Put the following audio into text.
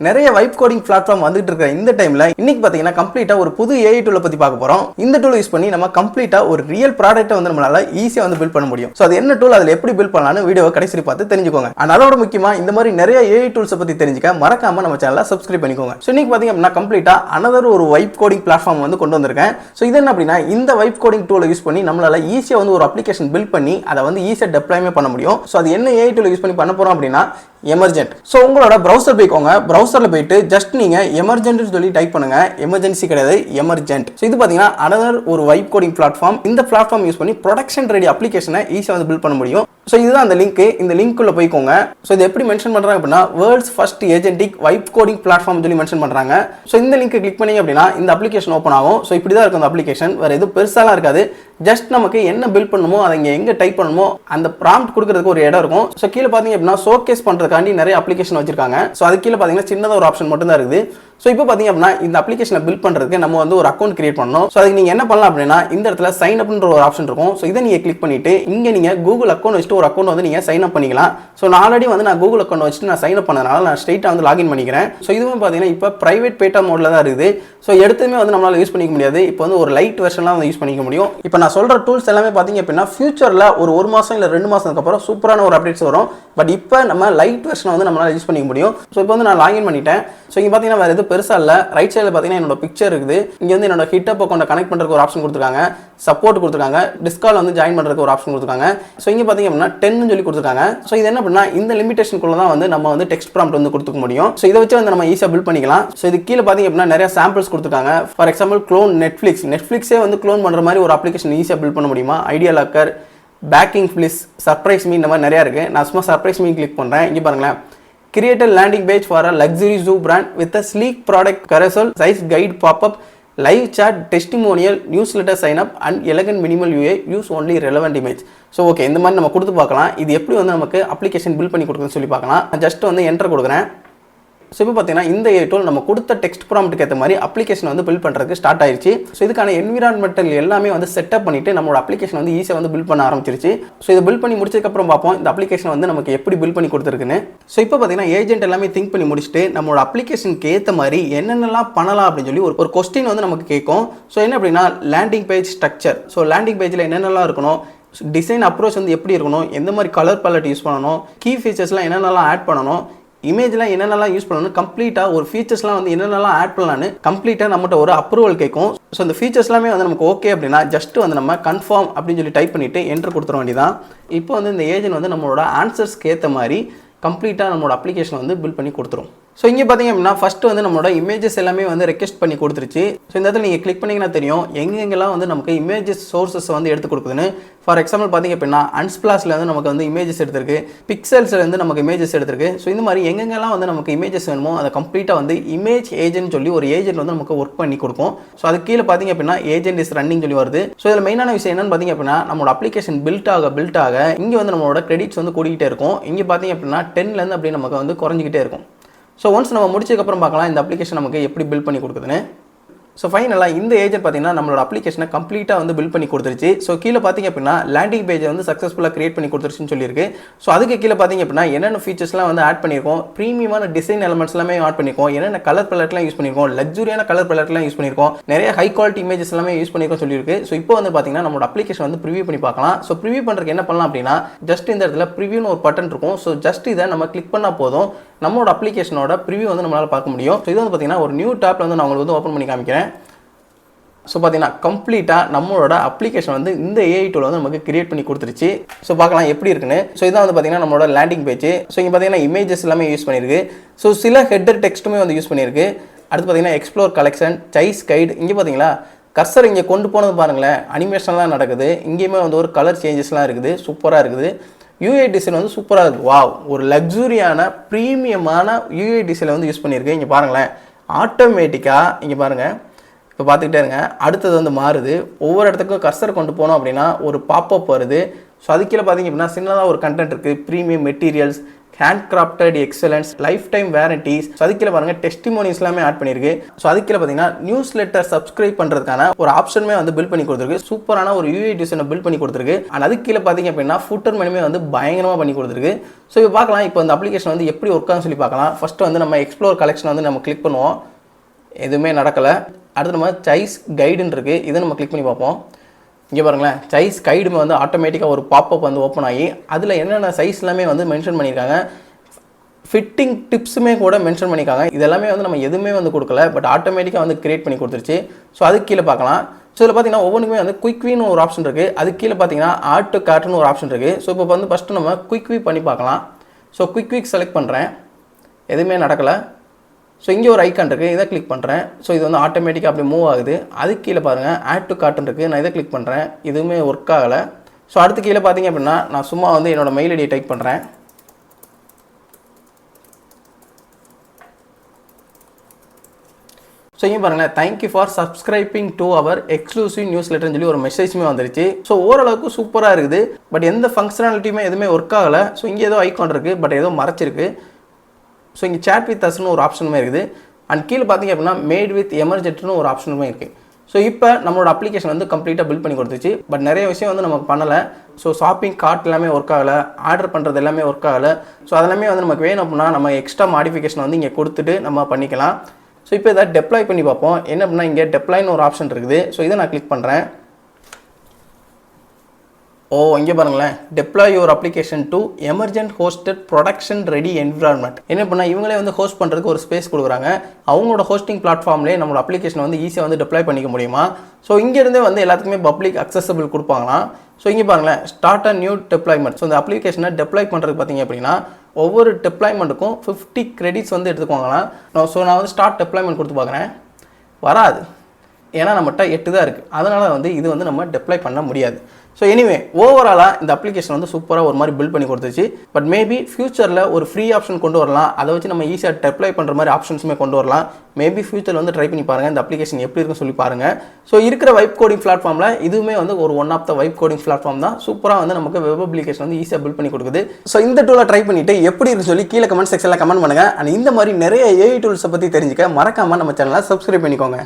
நிறைய vibe coding platform வந்துட்டு இருக்கிற இந்த டைம்ல இன்னைக்கு பாத்தீங்கன்னா கம்ப்ளீட்டா ஒரு புது ஏஐ டூலை பத்தி பார்க்க போறோம். இந்த டூல் யூஸ் பண்ணி நம்ம கம்ப்ளீட்டா ஒரு ரியல் ப்ராடக்ட்டை வந்து நம்மளால ஈஸியா வந்து பில்ட் பண்ண முடியும். ஸோ அது என்ன டூல் அதில் எப்படி பில்ட் பண்ணலாம்னு வீடியோ கடைசி பார்த்து தெரிஞ்சுக்கோங்க. அண்ட் அதோட முக்கியமா இந்த மாதிரி நிறைய ஏஐ டூல்ஸை பத்தி தெரிஞ்சுக்க மறக்காம நம்ம சேனலை சப்ஸ்கிரைப் பண்ணிக்கோங்க. ஸோ இன்னைக்கு பாத்தீங்க அப்படின்னா கம்ப்ளீட்டா அனதர் ஒரு வைப் கோடிங் பிளாட்ஃபார்ம் வந்து கொண்டு வந்திருக்கேன். ஸோ இது என்ன அப்படின்னா இந்த வைப் கோடிங் டூலை யூஸ் பண்ணி நம்மளால ஈஸியா வந்து ஒரு அப்ளிகேஷன் பில்ட் பண்ணி அதை வந்து ஈஸியா டெப்ளாய்மே பண்ண முடியும். ஸோ அது என்ன ஏஐ டூல் யூஸ் பண்ணி பண்ண போறோம் அப்படின்னா எமர்ஜென்ட் ஸோ உங்களோட ப்ரௌசர் போய்க்கோங்க. ப்ரௌசரில் போயிட்டு ஜஸ்ட் நீங்கள் எமர்ஜென்ட்னு சொல்லி டைப் பண்ணுங்கள் எமர்ஜென்சி கிடையாது எமர்ஜென்ட் ஸோ இது பார்த்தீங்கன்னா அனதர் ஒரு வைப் கோடிங் பிளாட்ஃபார்ம் இந்த பிளாட்ஃபார்ம் யூஸ் பண்ணி ப்ரொடக்ஷன் ரெடி அப்ளிகேஷனை ஈஸியாக வந்து பில்ட் பண்ண முடியும். ஸோ இதுதான் அந்த லிங்க் இந்த லிங்க்குள்ள போய்க்கோங்க. ஸோ இது எப்படி மென்ஷன் பண்ணுறாங்க அப்படின்னா world's first agentic vibe coding platform சொல்லி மென்ஷன் பண்ணுறாங்க ஸோ இந்த லிங்க் கிளிக் பண்ணீங்க அப்படின்னா இந்த அப்ளிகேஷன் ஓப்பன் ஆகும். ஸோ இப்படி தான் இருக்கும் அந்த அப்ளிகேஷன் வேறு எதுவும் பெருசாலாம் இருக்காது. ஜஸ்ட் நமக்கு என்ன பில்ட் பண்ணணுமோ அதை இங்கே எங்கே டைப் பண்ணணுமோ அந்த ப்ராம்ப்ட் கொடுக்கறதுக்கு ஒரு இடம் இருக்கும். ஸோ கீழே பார்த்தீங்க அப்படின்னா ஷோகேஸ் பண்ணுறதுக்காண்டி நிறைய அப்ளிகேஷன் வச்சிருக்காங்க. ஸோ அது கீழே பார்த்தீங்கன்னா சின்னதாக ஒரு ஆப்ஷன் மட்டும் தான் இருக்குது. ஸோ இப்போ பார்த்தீங்க அப்படின்னா இந்த அப்ளிகேஷனை பில்ட் பண்ணுறதுக்கு நம்ம வந்து ஒரு அக்கௌண்ட் கிரியேட் பண்ணணும். ஸோ அதுக்கு நீங்கள் என்ன பண்ணலாம் அப்படின்னா இந்த இடத்துல சைன் அப்ன்ற ஒரு ஆப்ஷன் இருக்கும். ஸோ இதை நீங்கள் கிளிக் பண்ணிட்டு இங்கே நீங்கள் கூகுள் அக்கௌண்ட் வச்சுட்டு ஒரு அக்கௌண்ட் வந்து நீங்கள் சைன் அப் பண்ணிக்கலாம். ஸோ நான் ஆல்ரெடி வந்து நான் கூகுள் அக்கௌண்ட் வச்சுட்டு நான் சைன் அப் பண்ணதுனால நான் ஸ்ட்ரைட்டாக வந்து லாகின் பண்ணிக்கிறேன். ஸோ இதுவும் பார்த்தீங்கன்னா இப்போ ப்ரைவேட் பேட்டா மோடில் தான் இருக்குது. ஸோ எடுத்துமே வந்து நம்மளால் யூஸ் பண்ணிக்க முடியாது. இப்போ வந்து ஒரு லைட் வெர்ஷன்லாம் வந்து யூஸ் பண்ணிக்க முடியும். இப்போ நான் சொல்கிற டூல்ஸ் எல்லாமே பார்த்தீங்க அப்படின்னா ஃபியூச்சரில் ஒரு ஒரு மாதம் இல்லை ரெண்டு மாதத்துக்கு அப்புறம் சூப்பரான ஒரு அப்டேட்ஸ் வரும். பட் இப்போ நம்ம லைட் வெர்ஷனை வந்து நம்மளால் யூஸ் பண்ணிக்க முடியும். ஸோ இப்போ வந்து நான் லாகின் பண்ணிட்டேன். ஸோ இங்கே பார்த்தீங்கன்னா வேறு எது பெருசாக இல்லை. ரைட் சைடில் பார்த்தீங்கன்னா என்னோட பிக்சர் இருக்குது. இங்கே வந்து என்னோட ஹிட்டப் அக்கௌண்ட்டை கனெக்ட் பண்ணுறதுக்கு ஒரு ஆப்ஷன் கொடுத்துருக்காங்க. சப்போர்ட் கொடுத்துருக்காங்க. டிஸ்கால் வந்து ஜாயின் பண்ணுறதுக்கு ஒரு ஆப்ஷன் கொடுத்துருக்காங்க. ஸோ இங்கே பார்த்தீங்க அப்படின்னா டென்னு சொல்லி கொடுத்துருக்காங்க. ஸோ இது என்ன பண்ணால் இந்த லிமிடேஷனுக்குள்ள தான் வந்து நம்ம வந்து டெக்ஸ்ட் ப்ராம்ப்ட் வந்து கொடுத்துக்க முடியும். ஸோ இதை வச்சு வந்து நம்ம ஈஸியாக பில்ட் பண்ணிக்கலாம். ஸோ இது கீழே பார்த்தீங்க அப்படின்னா நிறைய சாம்பிள்ஸ் கொடுத்துருக்காங்க. ஃபார் எக்ஸாம்பிள் க்ளோன் நெட்ஃப்ளிக்ஸ் நெட்ஃப்ளிக்ஸே வந்து க்ளோன் பண்ணுற மாதிரி ஒரு அப்ளிகேஷன் ஈஸியாக பில்ட் பண்ண முடியுமா? ஐடியா லாக்கர் பேக்கிங் ஃபிளிஸ் சர்ப்ரைஸ் மீ இந்த மாதிரி நிறையா இருக்குது நான் சும்மா சர்ப்ரைஸ் மீ கிளிக் பண்ணுறேன் இங்கே பாருங்களேன். Creator landing page for a luxury zoo brand with a sleek product carousel size guide popup live chat testimonial newsletter sign up and elegant minimal UI use only relevant image so okay இந்த மாதிரி நம்ம கொடுத்து பார்க்கலாம். இது எப்படி வந்து நமக்கு application bill பண்ணி கொடுக்குன்னு சொல்லி பார்க்கலாம். நான் ஜஸ்ட் வந்து என்டர் கொடுக்குறேன். ஸோ இப்போ பார்த்தீங்கன்னா இந்த ஏ டூல் நம்ம கொடுத்த டெக்ஸ்ட் ப்ராம்ப்ட்டுக்கு ஏற்ற மாதிரி அப்ளிகேஷன் வந்து பில்ட் பண்ணுறதுக்கு ஸ்டார்ட் ஆயிருச்சு. ஸோ இதுக்கான என்விரான்மெண்டல் எல்லாமே வந்து செட்டப் பண்ணிட்டு நம்மளோட அப்ளிகேஷன் வந்து ஈஸியாக வந்து பில்ட் பண்ண ஆரம்பிச்சிருச்சு. ஸோ இதை பில்ட் பண்ணி முடிச்சதுக்கப்புறம் பார்ப்போம் இந்த அப்ளிகேஷன் வந்து நமக்கு எப்படி பில்ட் பண்ணி கொடுத்துருக்குன்னு. ஸோ இப்போ பார்த்தீங்கன்னா ஏஜென்ட் எல்லாமே திங்க் பண்ணி முடிச்சுட்டு நம்மளோட அப்ளிகேஷனுக்கு ஏற்ற மாதிரி என்னென்னலாம் பண்ணலாம் அப்படின்னு சொல்லி ஒரு ஒரு கொஸ்டின் வந்து நமக்கு கேட்கும். ஸோ என்ன அப்படின்னா landing page structure so landing பேஜில் என்னென்னலாம் இருக்கணும்? டிசைன் அப்ரோச் வந்து எப்படி இருக்கணும்? எந்த மாதிரி கலர் பேலட் யூஸ் பண்ணணும்? கீ ஃபீச்சர்ஸ்லாம் என்னென்னலாம் ஆட் பண்ணணும்? இமேஜ்லாம் என்னென்னலாம் யூஸ் பண்ணணும் கம்ப்ளீட்டாக ஒரு ஃபீச்சர்ஸ்லாம் வந்து என்னென்னலாம் ஆட் பண்ணலான்னு கம்ப்ளீட்டாக நம்மகிட்ட ஒரு அப்ரூவல் கேட்கும். ஸோ இந்த ஃபீச்சர்ஸ்லாமே வந்து நமக்கு ஓகே அப்படின்னா ஜஸ்ட் வந்து நம்ம கன்ஃபார்ம் அப்படின்னு சொல்லி டைப் பண்ணிவிட்டு என்ட்ரு கொடுத்துட வேண்டியதான் இப்போ வந்து இந்த ஏஜென்ட் வந்து நம்மளோட ஆன்சர்ஸ்க்கு ஏற்ற மாதிரி கம்ப்ளீட்டாக நம்மளோட அப்ளிகேஷன் வந்து பில்ட் பண்ணி கொடுத்துரும். ஸோ இங்கே பார்த்தீங்க அப்படின்னா ஃபஸ்ட்டு வந்து நம்மளோட இமேஜஸ் எல்லாமே வந்து ரெக்வெஸ்ட் பண்ணி கொடுத்துருச்சு. ஸோ இந்த இடத்துல நீங்கள் கிளிக் பண்ணிங்கன்னா தெரியும் எங்கெங்கெல்லாம் வந்து நமக்கு இமேஜஸ் சோர்ஸஸ் வந்து எடுத்து கொடுக்குதுன்னு ஃபார் எக்ஸாம்பிள் பார்த்தீங்க அப்படின்னா அன்ஸ்பிளாஸில் வந்து நமக்கு வந்து இமேஜஸ் எடுத்திருக்கு. பிக்சல்ஸில் வந்து நமக்கு இமேஜஸ் எடுத்திருக்கு. ஸோ இந்த மாதிரி எங்கெங்கெல்லாம் வந்து நமக்கு இமேஜஸ் வேணுமோ அதை கம்ப்ளீட்டாக வந்து இமேஜ் ஏஜென்ட் சொல்லி ஒரு ஏஜென்ட் வந்து நமக்கு ஒர்க் பண்ணி கொடுக்கும். ஸோ அது கீழே பார்த்தீங்க அப்படின்னா ஏஜென்ட் இஸ் ரன்னிங் சொல்லி வருது. ஸோ இதில் மெயினான விஷயம் என்னன்னு பார்த்தீங்க அப்படின்னா நம்மளோட அப்ளிகேஷன் பில்ட் ஆக பில்ட் ஆக இங்கே வந்து நம்மளோட கிரெடிட்ஸ் வந்து கூடிக்கிட்டே இருக்கும். இங்கே பார்த்தீங்க அப்படின்னா டென்லேருந்து அப்படியே நமக்கு வந்து குறைஞ்சிக்கிட்டே இருக்கும். ஸோ ஒன்ஸ் நம்ம முடிச்சதுக்கப்புறம் பார்க்கலாம் இந்த அப்ளிகேஷன் நமக்கு எப்படி பில்ட் பண்ணி கொடுக்குதுன்னு. ஸோ ஃபைனலாக இந்த ஏஜென்ட் பார்த்தீங்கன்னா நம்மளோட அப்ளிகேஷனை கம்ப்ளீட்டாக வந்து பில் பண்ணி கொடுத்துருச்சு. ஸோ கீழே பார்த்தீங்க அப்படின்னா லேண்டிங் பேஜை வந்து சக்ஸஸ்ஃபுல்லாக கிரியேட் பண்ணி கொடுத்துருச்சுன்னு சொல்லியிருக்கு. ஸோ அதுக்கு கீழே பார்த்தீங்க அப்படின்னா என்னென்ன ஃபீச்சர்ஸ்லாம் வந்து ஆட் பண்ணியிருக்கோம்? ப்ரீமியமான டிசைன் எலமெண்ட்ஸ் எல்லாமே ஆட் பண்ணியிருக்கோம். என்னென்ன கலர் பலட்லாம் யூஸ் பண்ணியிருக்கோம்? லக்ஸுரியான கலர் பலட்லாம் யூஸ் பண்ணியிருக்கோம். நிறைய ஹை குவாலிட்டி இமேஜஸ் எல்லாமே யூஸ் பண்ணியிருக்கோம் சொல்லியிருக்கு. ஸோ இப்போ வந்து பார்த்தீங்கன்னா நம்மளோட அப்ளிகேஷன் வந்து ப்ரிவியூ பண்ணி பார்க்கலாம். ஸோ ப்ரிவியூ பண்ணுறதுக்கு என்ன பண்ணலாம் அப்படின்னா ஜஸ்ட் இந்த இடத்துல ப்ரிவியூன்னு ஒரு பட்டன் இருக்கும். ஸோ ஜஸ்ட் இதை நம்ம கிளிக் பண்ணால் போதும். நம்மளோட அப்ளிகேஷனோட ப்ரிவியூ வந்து நம்மளால் பார்க்க முடியும். ஸோ இது வந்து பார்த்தீங்கன்னா ஒரு நியூ டேப்பில் வந்து நான் உங்களுக்கு வந்து ஓப்பன் பண்ணி காமிக்கிறேன். ஸோ பார்த்தீங்கன்னா கம்ப்ளீட்டாக நம்மளோட அப்ளிகேஷன் வந்து இந்த ஏஐ டூல் வந்து நமக்கு கிரியேட் பண்ணி கொடுத்துருச்சு. ஸோ பார்க்கலாம் எப்படி இருக்குன்னு. ஸோ இதான் வந்து பார்த்தீங்கன்னா நம்மளோட லேண்டிங் பேஜ் ஸோ இங்கே பார்த்தீங்கன்னா இமேஜஸ் எல்லாமே யூஸ் பண்ணியிருக்கு ஸோ சில ஹெட்டர் டெக்ஸ்ட்டுமே வந்து யூஸ் பண்ணியிருக்கு அடுத்து பார்த்தீங்கன்னா எக்ஸ்ப்ளோர் கலெக்ஷன் சைஸ் கைடு இங்கே பார்த்தீங்களா கர்சர் இங்கே கொண்டு போனது பாருங்களேன். அனிமேஷன்லாம் நடக்குது. இங்கேயுமே வந்து ஒரு கலர் சேஞ்சஸ்லாம் இருக்குது. சூப்பராக இருக்குது. யூஏ டிசைன் வந்து சூப்பராக இருக்குது வாவ் ஒரு லக்ஸூரியான ப்ரீமியமான யூஏ டிசைனை வந்து யூஸ் பண்ணியிருக்கேன். இங்கே பாருங்களேன். ஆட்டோமேட்டிக்காக இங்கே பாருங்கள் இப்போ பார்த்துக்கிட்டே இருங்க. அடுத்தது வந்து மாறுது. ஒவ்வொரு இடத்துக்கும் கர்சர் கொண்டு போனோம் அப்படின்னா ஒரு பாப்அப் வருது. ஸோ அது கீழே பார்த்தீங்க அப்படின்னா சின்னதாக ஒரு கண்டென்ட் இருக்குது premium materials hand crafted excellence lifetime warranties so அதுக்கில் கீழே பாருங்கள் டெஸ்டிமோனிஸ் எல்லாமே ஆட் பண்ணியிருக்கு. ஸோ அதுக்கில் கீழே பார்த்தீங்கன்னா நியூஸ் லெட்டர் சப்ஸ்கிரைப் பண்ணுறதுக்கான ஒரு ஆப்ஷனுமே வந்து பில் பண்ணி கொடுத்துருக்கு. சூப்பரான ஒரு யூஐ டிசைனை பில் பண்ணி கொடுத்துருக்கு. அண்ட் அதுக்கு கீழே பார்த்தீங்க அப்படின்னா ஃபுட்டர் மெனுமே வந்து பயங்கரமாக பண்ணி கொடுத்துருக்கு. ஸோ இப்போ பார்க்கலாம் இப்போ இந்த அப்ளிகேஷன் வந்து எப்படி ஒர்க் சொல்லி பார்க்கலாம் ஃபஸ்ட்டு வந்து நம்ம எக்ஸ்ப்ளோர் கலெக்ஷன் வந்து நம்ம கிளிக் பண்ணுவோம். எதுவுமே நடக்கலை. அடுத்து நம்ம சைஸ் கைடுன்னு இருக்குது இதை நம்ம கிளிக் பண்ணி பார்ப்போம். இங்கே பாருங்களேன் சைஸ் கைடுமே வந்து ஆட்டோமேட்டிக்காக ஒரு பாப்பப் வந்து ஓப்பன் ஆகி அதில் என்னென்ன சைஸ் எல்லாமே வந்து மென்ஷன் பண்ணியிருக்காங்க. ஃபிட்டிங் டிப்ஸுமே கூட மென்ஷன் பண்ணியிருக்காங்க. இதெல்லாமே வந்து நம்ம எதுவுமே வந்து கொடுக்கல பட் ஆட்டோமேட்டிக்காக வந்து கிரியேட் பண்ணி கொடுத்துருச்சு. ஸோ அதுக்கு கீழே பார்க்கலாம். ஸோ இதில் பார்த்தீங்கன்னா ஒவ்வொன்றுக்குமே வந்து குயிக்வின்னு ஒரு ஆப்ஷன் இருக்குது அதுக்கு கீழே பார்த்தீங்கன்னா ஆட்டு காட்டுன்னு கார்ட்னு ஒரு ஆப்ஷன் இருக்குது ஸோ இப்போ வந்து ஃபஸ்ட்டு நம்ம குயிக்வி பண்ணி பார்க்கலாம். ஸோ குயிக்விக் செலக்ட் பண்ணுறேன் எதுவுமே நடக்கலை. ஸோ இங்கே ஒரு ஐக்கான் இருக்குது இதை கிளிக் பண்ணுறேன் ஸோ இது வந்து ஆட்டோமேட்டிக்காக அப்படி மூவ் ஆகுது. அதுக்கு கீழே பாருங்கள் ஆட் டு கார்ட்டன் இருக்குது நான் இதை கிளிக் பண்ணுறேன் இதுவுமே ஒர்க் ஆகலை. ஸோ அடுத்து கீழே பார்த்தீங்க அப்படின்னா நான் சும்மா வந்து என்னோடய மெயில் ஐடியை டைப் பண்ணுறேன் ஸோ இங்கே பாருங்கள் thank you for subscribing to our exclusive news லெட்டர்னு சொல்லி ஒரு மெசேஜுமே வந்துருச்சு. ஸோ ஓரளவுக்கு சூப்பராக இருக்குது. பட் எந்த ஃபங்க்ஷனாலிட்டியுமே எதுவுமே ஒர்க் ஆகலை. ஸோ இங்கே ஏதோ ஐக்கான் இருக்குது பட் ஏதோ மறைச்சிருக்கு. ஸோ இங்கே சேட் வித் அஸ்னு ஒரு ஆப்ஷனுமே இருக்குது. அண்ட் கீழே பார்த்தீங்க அப்படின்னா மேட் வித் எமர்ஜெட்னு ஒரு ஆப்ஷனுமே இருக்குது ஸோ இப்போ நம்மளோட அப்ளிகேஷன் வந்து கம்ப்ளீட்டாக பில்ட் பண்ணி கொடுத்துச்சு. பட் நிறைய விஷயம் வந்து நமக்கு பண்ணலை. ஸோ ஷாப்பிங் கார்ட் எல்லாமே ஒர்க் ஆகலை. ஆர்டர் பண்ணுறது எல்லாமே ஒர்க் ஆகலை. ஸோ அதெல்லாமே வந்து நமக்கு வேணும் அப்படின்னா நம்ம எக்ஸ்ட்ரா மாடிஃபிகேஷன் வந்து இங்கே கொடுத்துட்டு நம்ம பண்ணிக்கலாம். ஸோ இப்போ இதை டெப்ளாய் பண்ணி பார்ப்போம். என்ன அப்படின்னா இங்கே டெப்ளாய்னு ஒரு ஆப்ஷன் இருக்குது. ஸோ இதை நான் கிளிக் பண்ணுறேன் ஓ இங்கே பாருங்களேன். Deploy your application to Emergent hosted production ready environment என்ன பண்ணால் இவங்களே வந்து ஹோஸ்ட் பண்ணுறதுக்கு ஒரு ஸ்பேஸ் கொடுக்குறாங்க. அவங்களோட ஹோஸ்டிங் பிளாட்ஃபார்ம்லேயே நம்மளோட அப்ளிகேஷன் வந்து ஈஸியாக வந்து டெப்ளாய் பண்ணிக்க முடியுமா? ஸோ இங்கேருந்தே வந்து எல்லாத்துக்குமே பப்ளிக் அக்சசபிள் கொடுப்பாங்களாம். ஸோ இங்கே பாருங்களேன். Start a new deployment so இந்த அப்ளிகேஷனை டெப்ளாய் பண்ணுறதுக்கு பார்த்தீங்க அப்படின்னா ஒவ்வொரு டெப்ளாய்மெண்ட்டுக்கும் ஃபிஃப்டி கிரெடிட்ஸ் வந்து எடுத்துக்குவாங்களாம். ஸோ நான் வந்து ஸ்டார்ட் டெப்ளாய்மெண்ட் கொடுத்து பார்க்குறேன். வராது. ஏன்னா நம்மகிட்ட எட்டு தான் இருக்குது அதனால் வந்து இது வந்து நம்ம டெப்ளை பண்ண முடியாது. ஸோ எனிவே ஓவராலாக இந்த அப்ளிகேஷன் வந்து சூப்பராக ஒரு மாதிரி பில்ட் பண்ணி கொடுத்துச்சு. பட் மேபி ஃபியூச்சரில் ஒரு ஃப்ரீ ஆப்ஷன் கொண்டு வரலாம். அதை வச்சு நம்ம ஈஸியாக டெப்ளை பண்ணுற மாதிரி ஆப்ஷன்ஸுமே கொண்டு வரலாம். மேபி ஃபியூச்சரில் வந்து ட்ரை பண்ணி பாருங்கள் இந்த அப்ளிகேஷன் எப்படி இருக்குன்னு சொல்லி பாருங்கள் ஸோ இருக்கிற வைப் கோடிங் பிளாட்ஃபார்மில் இதுவுமே வந்து ஒரு one of the vibe coding platform தான். சூப்பராக வந்து நமக்கு வெப் அப்ளிகேஷன் வந்து ஈஸியாக பில்ட் பண்ணி கொடுக்குது. ஸோ இந்த டூலை ட்ரை பண்ணிட்டு எப்படி இருக்குன்னு சொல்லி கீழே கமெண்ட் செக்ஷனில் கமெண்ட் பண்ணுங்கள் அண்ட் இந்த மாதிரி நிறைய ஏஐ டூல்ஸை பற்றி தெரிஞ்சுக்க மறக்காமல் நம்ம சேனலை சப்ஸ்கிரைப் பண்ணிக்கோங்க.